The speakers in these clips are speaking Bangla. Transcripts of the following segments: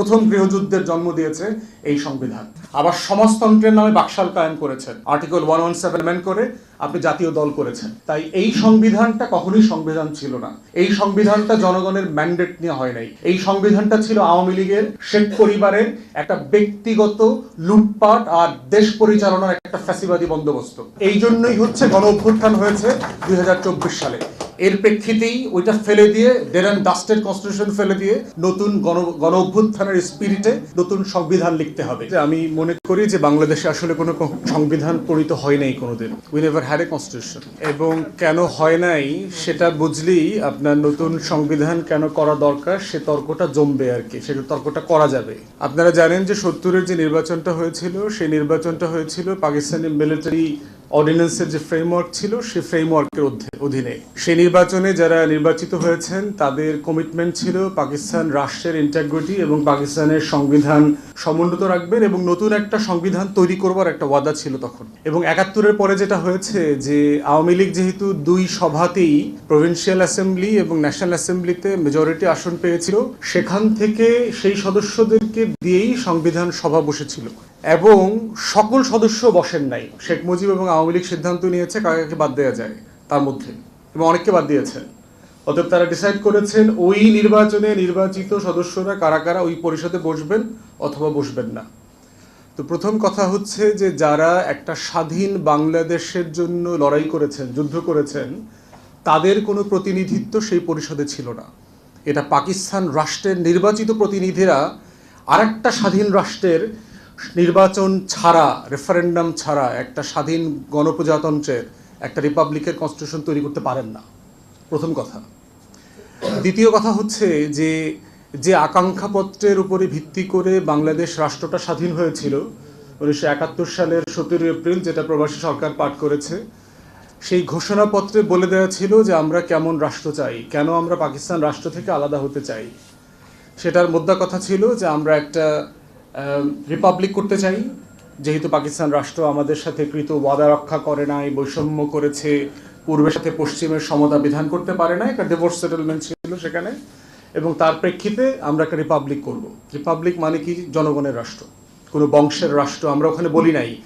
প্রথম গৃহযুদ্ধের জন্ম দিয়েছে এই সংবিধান। আবার সমাজতন্ত্রের নামে বাকশাল কায়েম করেছেন। আর্টিকেল ওয়ান ওয়ান সেভেন করে আপনি জাতীয় দল করেছেন। তাই এই সংবিধানটা কখনোই সংবিধান ছিল না। এই সংবিধানটা জনগণের ম্যান্ডেট নিয়ে হয় নাই। এই সংবিধানটা ছিল আওয়ামী লীগের, শেখ পরিবারের একটা ব্যক্তিগত লুটপাট আর দেশ পরিচালনার একটা ফ্যাসিবাদী বন্দোবস্ত। এই জন্যই হচ্ছে গণ অভ্যুত্থান হয়েছে দুই হাজার চব্বিশ সালে। এর প্রেক্ষিতেই ওইটা ফেলে দিয়ে ডেরান ডাস্টের কনস্টিটিউশন ফেলে দিয়ে নতুন গণ গণ অভ্যুত্থানের স্পিরিটে নতুন সংবিধান লিখতে হবে। আমি মনে করি যে বাংলাদেশে আসলে কোনো সংবিধান প্রণীত হয় নাই কোনোদিন। We never had a constitution এবং কেন হয় নাই সেটা বুঝলেই আপনার নতুন সংবিধান কেন করা দরকার, সে তর্কটা জমবে আর কি, সে তর্কটা করা যাবে। আপনারা জানেন যে সত্তরের যে নির্বাচনটা হয়েছিল, সেই নির্বাচনটা হয়েছিল পাকিস্তানি মিলিটারি অর্ডিন্যান্সের যে ফ্রেমওয়ার্ক ছিল, সেই ফ্রেমওয়ার্কের অধীনে সেই নির্বাচনে যারা নির্বাচিত হয়েছেন, তাদের কমিটমেন্ট ছিল পাকিস্তান রাষ্ট্রের ইন্টাগ্রিটি এবং পাকিস্তানের সংবিধান সমুন্নত রাখবেন এবং নতুন একটা সংবিধান তৈরি করবার একটা ওয়াদা ছিল তখন। এবং একাত্তরের পরে যেটা হয়েছে যে, আওয়ামী লীগ যেহেতু দুই সভাতেই প্রভিন্সিয়াল অ্যাসেম্বলি এবং ন্যাশনাল অ্যাসেম্বলিতে মেজরিটি আসন পেয়েছিল, সেখান থেকে সেই সদস্যদেরকে দিয়েই সংবিধান সভা বসেছিল। এবং সকল সদস্য বসেন নাই। শেখ মুজিব এবং আওয়ামী লীগ সিদ্ধান্ত নিয়েছে কাকে বাদ দেওয়া যায়, তার মধ্যে। এবং অনেককে বাদ দিয়েছেন। অতএব তারা ডিসাইড করেছেন ওই নির্বাচনে নির্বাচিত সদস্যরা কারা কারা ওই পরিষদে বসবেন অথবা বসবেন না। তো প্রথম কথা হচ্ছে যে যারা একটা স্বাধীন বাংলাদেশের জন্য লড়াই করেছেন, যুদ্ধ করেছেন, তাদের কোনো প্রতিনিধিত্ব সেই পরিষদে ছিল না। এটা পাকিস্তান রাষ্ট্রের নির্বাচিত প্রতিনিধিরা আরেকটা স্বাধীন রাষ্ট্রের নির্বাচন ছাড়া রেফারেন্ডাম ছাড়া একটা স্বাধীন গণপ্রজাতন্ত্রের একটা রিপাবলিকের কনস্টিটিউশন তৈরি করতে পারেন না। প্রথম কথা। দ্বিতীয় কথা হচ্ছে যে যে আকাঙ্ক্ষাপত্রের উপরে ভিত্তি করে বাংলাদেশ রাষ্ট্রটা স্বাধীন হয়েছিল, উনিশশো একাত্তর সালের সতেরোই এপ্রিল যেটা প্রবাসী সরকার পাঠ করেছে, সেই ঘোষণাপত্রে বলে দেওয়া ছিল যে আমরা কেমন রাষ্ট্র চাই, কেন আমরা পাকিস্তান রাষ্ট্র থেকে আলাদা হতে চাই। সেটার মোদ্দা কথা ছিল যে আমরা একটা রিপাবলিক করতে চাই। যেহেতু পাকিস্তান রাষ্ট্র আমাদের সাথে কৃত ওয়াদা রক্ষা করে নাই, বৈষম্য করেছে, পূর্বের সাথে পশ্চিমের সমতা বিধান করতে পারে না একটা ডিভোর্স সেটেলমেন্ট ছিল সেখানে, এবং তার প্রেক্ষিতে আমরা একটা রিপাবলিক করব। রিপাবলিক মানে কি? জনগণের রাষ্ট্র। কোনো বংশের রাষ্ট্র আমরা ওখানে বলি নাই।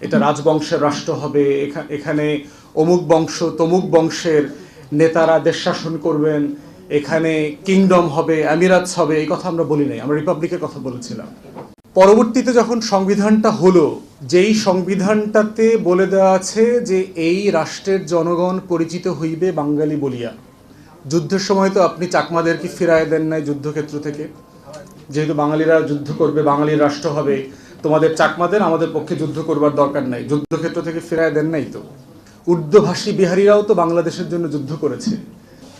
এটা রাজবংশের রাষ্ট্র হবে, এখা- এখানে অমুক বংশ, তমুক বংশের নেতারা দেশ শাসন করবেন, এখানে কিংডম হবে আমিরাতস হবে, এই কথা আমরা বলি নাই। আমরা রিপাবলিকের কথা বলেছিলাম। পরবর্তীতে যখন সংবিধানটা হলো, যেই সংবিধানটাতে বলে দেওয়া আছে যে এই রাষ্ট্রের জনগণ পরিচিত হইবে বাঙালি বলিয়া। যুদ্ধের সময় তো আপনি চাকমাদেরকে ফিরায় দেন নাই যুদ্ধক্ষেত্র থেকে। যেহেতু বাঙালিরা যুদ্ধ করবে, বাঙালির রাষ্ট্র হবে, তোমাদের চাকমাদের আমাদের পক্ষে যুদ্ধ করবার দরকার নাই, যুদ্ধক্ষেত্র থেকে ফিরায় দেন নাই তো। উর্দুভাষী বিহারীরাও তো বাংলাদেশের জন্য যুদ্ধ করেছে।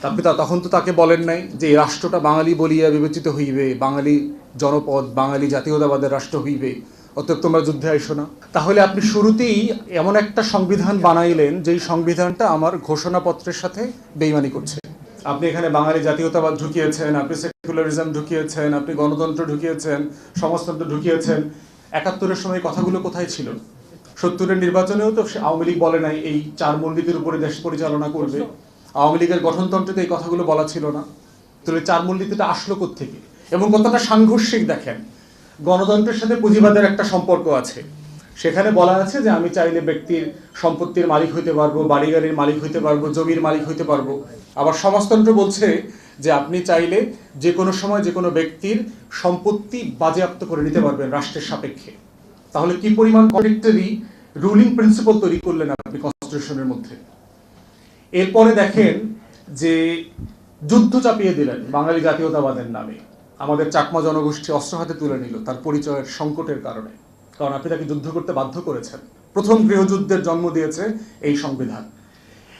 আপনি তা তখন তো তাকে বলেন নাই যে এই রাষ্ট্রটা বাঙালি বলিয়া বিবেচিত হইবে, বাঙালি জনপদ, বাঙালি জাতীয়তাবাদের রাষ্ট্র হইবে। অতএব তোমরা যুদ্ধে আইসো না। তাহলে আপনি শুরুতেই এমন একটা সংবিধান বানাইলেন যেই সংবিধানটা আমার ঘোষণাপত্রের সাথে বেইমানি করছে। আপনি এখানে বাঙালি জাতীয়তাবাদ ঢুকিয়েছেন, আপনি সেকুলারিজম ঢুকিয়েছেন, আপনি গণতন্ত্র ঢুকিয়েছেন, সমাজতন্ত্র ঢুকিয়েছেন। একাত্তরের সময় কথাগুলো কোথায় ছিল? সত্তরের নির্বাচনেও তো আওয়ামী লীগ বলে নাই, এই চার মূলনীতির উপরে দেশ পরিচালনা করবে। আওয়ামী লীগের গঠনতন্ত্রে এই কথাগুলো বলা ছিল না। তাহলে চার মূলনীতিটা আসলো থেকে এবং কতটা সাংঘর্ষিক দেখেন, গণতন্ত্রের সাথে পুঁজিবাদের একটা সম্পর্ক আছে। সেখানে বলা আছে যে আমি চাইলে ব্যক্তির সম্পত্তির মালিক হইতে পারব বাড়ি গাড়ির মালিক হইতে পারব, জমির মালিক হইতে পারব। আবার সমাজতন্ত্র বলছে যে আপনি চাইলে যে কোনো সময় যে কোনো ব্যক্তির সম্পত্তি বাজেয়াপ্ত করে নিতে পারবেন রাষ্ট্রের সাপেক্ষে। তাহলে কি পরিমাণ কন্ট্রাক্টরি রুলিং প্রিন্সিপাল তৈরি করলেন আপনি কনস্টিটিউশনের মধ্যে? এরপরে দেখেন যে যুদ্ধ চাপিয়ে দিলেন বাঙালি জাতীয়তাবাদের নামে। আমাদের চাকমা জনগোষ্ঠী অস্ত্র হাতে তুলে নিল তার পরিচয়ের সংকটের কারণে। কারণ আপনি তাকে যুদ্ধ করতে বাধ্য করেছেন। প্রথম গৃহযুদ্ধের জন্ম দিয়েছে এই সংবিধান।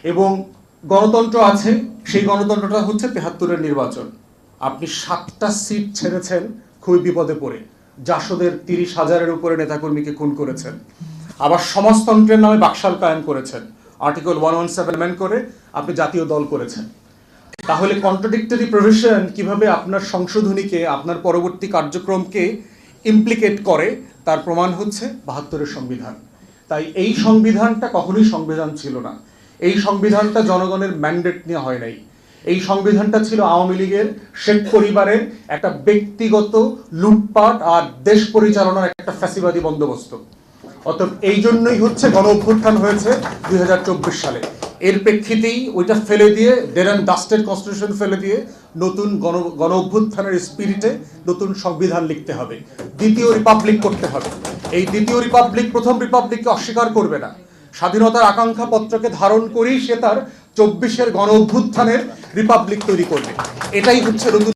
এবং গণতন্ত্র আছে, সেই গণতন্ত্রটা হচ্ছে তেহাত্তরের নির্বাচন। আপনি সাতটা সিট ছেড়েছেন, খুবই বিপদে পড়ে। জাসদের তিরিশ হাজারের উপরে নেতাকর্মীকে খুন করেছেন। আবার সমাজতন্ত্রের নামে বাকশাল কায়েম করেছেন। আর্টিকেল ওয়ান ওয়ান সেভেন করে আপনি জাতীয় দল করেছেন। তাহলে কন্ট্রাডিক্টরি প্রভিশন কীভাবে আপনার সংশোধনীকে, আপনার পরবর্তী কার্যক্রমকে ইমপ্লিকেট করে, তার প্রমাণ হচ্ছে বাহাত্তরের সংবিধান। তাই এই সংবিধানটা কখনোই সংবিধান ছিল না। এই সংবিধানটা জনগণের ম্যান্ডেট নিয়ে হয় নাই। এই সংবিধানটা ছিল আওয়ামী লীগের, শেখ পরিবারের একটা ব্যক্তিগত লুটপাট আর দেশ পরিচালনার একটা ফ্যাসিবাদী বন্দোবস্ত। অতএব এই জন্যই হচ্ছে গণ অভ্যুত্থান হয়েছে দুই সালে। এর প্রেক্ষিতেই ওইটা ফেলে দিয়ে ডের অ্যান্ড ডাস্টের কনস্টিটিউশন ফেলে দিয়ে নতুন গণ গণ অভ্যুত্থানের স্পিরিটে নতুন সংবিধান লিখতে হবে। দ্বিতীয় রিপাবলিক করতে হবে। এই দ্বিতীয় রিপাবলিক প্রথম রিপাবলিককে অস্বীকার করবে না। স্বাধীনতার আকাঙ্ক্ষা পত্রকে ধারণ করেই সে তার চব্বিশের গণ অভ্যুত্থানের রিপাবলিক তৈরি করবে। এটাই হচ্ছে নতুন